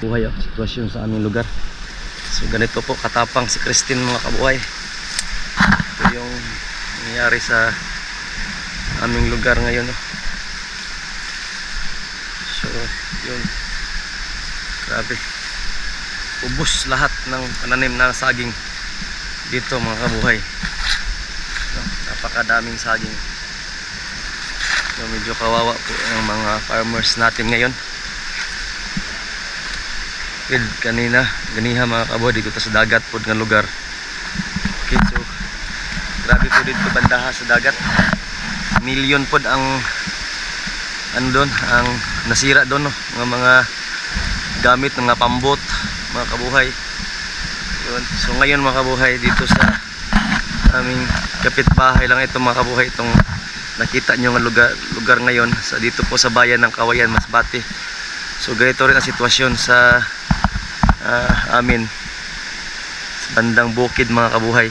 buhay oh, sitwasyon sa aming lugar. So ganito po katapang si Christine mga kabuhay. Ito yung nangyayari sa aming lugar ngayon oh. so yun. Grabe. Ubos lahat ng pananim na saging dito mga kabuhay. No, napakadaming saging. So medyo kawawa po ang mga farmers natin ngayon field kanina ganiha mga kabuhay dito sa dagat po nga lugar. Okay so grabe po dito bandaha sa dagat. Million pod ang ano doon ang nasira doon no? Mga mga gamit ng mga pambot mga kabuhay. Yun. So ngayon mga kabuhay dito sa aming kapitbahay lang ito mga kabuhay itong nakita nyo nga lugar, lugar ngayon. Sa dito po sa bayan ng Kawayan Masbate. So ganito rin ang sitwasyon sa ah, amin. Sa bandang bukid mga kabuhay.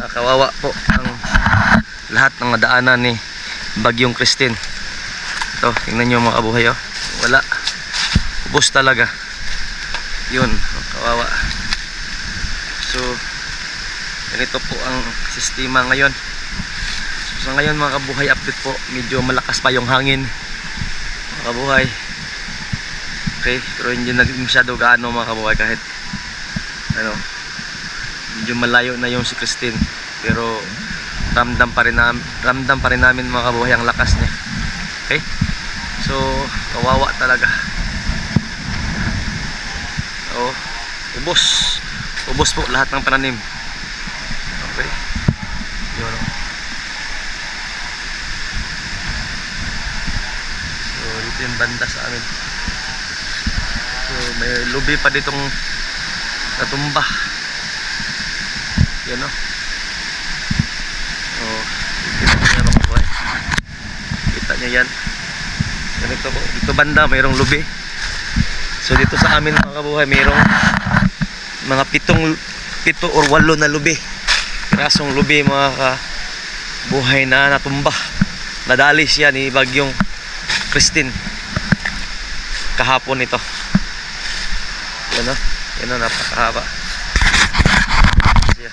Ah, kawawa po ang lahat ng daanan ni Bagyong Christine. Ito tingnan nyo mga kabuhay oh. wala. Ubos talaga. Yun kawawa. So ganito po ang sistema ngayon. So, ngayon mga kabuhay update po. Medyo malakas pa yung hangin. Mga kabuhay Okay, pero hindi na masyado gaano mga kabuhay kahit ano, medyo malayo na yung si Christine. Pero ramdam pa rin namin, ramdam pa rin namin mga kabuhay ang lakas niya. Okay? So, kawawa talaga. Oh, ubos. Ubos po lahat ng pananim. Okay? Yun. oh. So, dito yung banda sa amin. May lubi pa ditong natumba. Yan o. Oh, kita niyo yan mga. Kita niyo yan. Ganito. Dito banda mayroong lubi. So dito sa amin mga kabuhay mayroong mga pitong pito or walo na lubi. Pirasong lubi mga kabuhay na natumba. Nadali siya ni Bagyong Christine kahapon ito. Yan o. Yan o, napakahaba. Siya.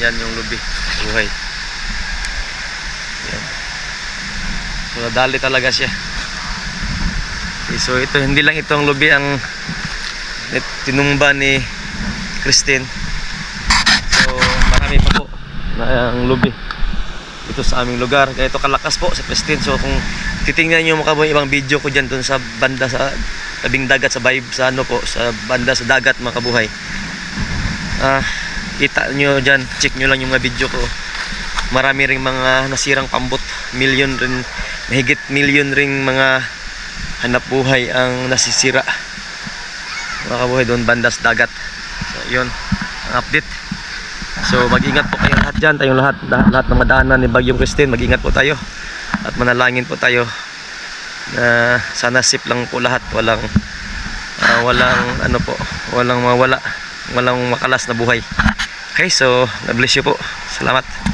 Yan yung lubi. Buhay. Yan. So, nadali talaga siya. Okay, so, ito, hindi lang itong lubi ang tinumba ni Christine. So, marami pa po na ang lubi dito sa aming lugar. Ganito kalakas po sa Christine. So, kung titingnan nyo mga kabuhay, ibang video ko dyan dun sa banda sa tabing dagat sa vibe sa ano po sa banda sa dagat mga kabuhay. Ah kita nyo dyan check nyo lang yung mga video ko. Marami ring mga nasirang pambot. Million rin mahigit million ring mga hanap buhay ang nasisira. Mga kabuhay doon banda sa dagat. So yun ang update. So mag-ingat po kayo lahat dyan tayong lahat. Lahat ng madaanan ni Bagyong Christine mag-ingat po tayo. At manalangin po tayo na sana safe lang po lahat. Walang ah, walang ano po walang mawala. Walang makalas na buhay. Okay so God bless you po. Salamat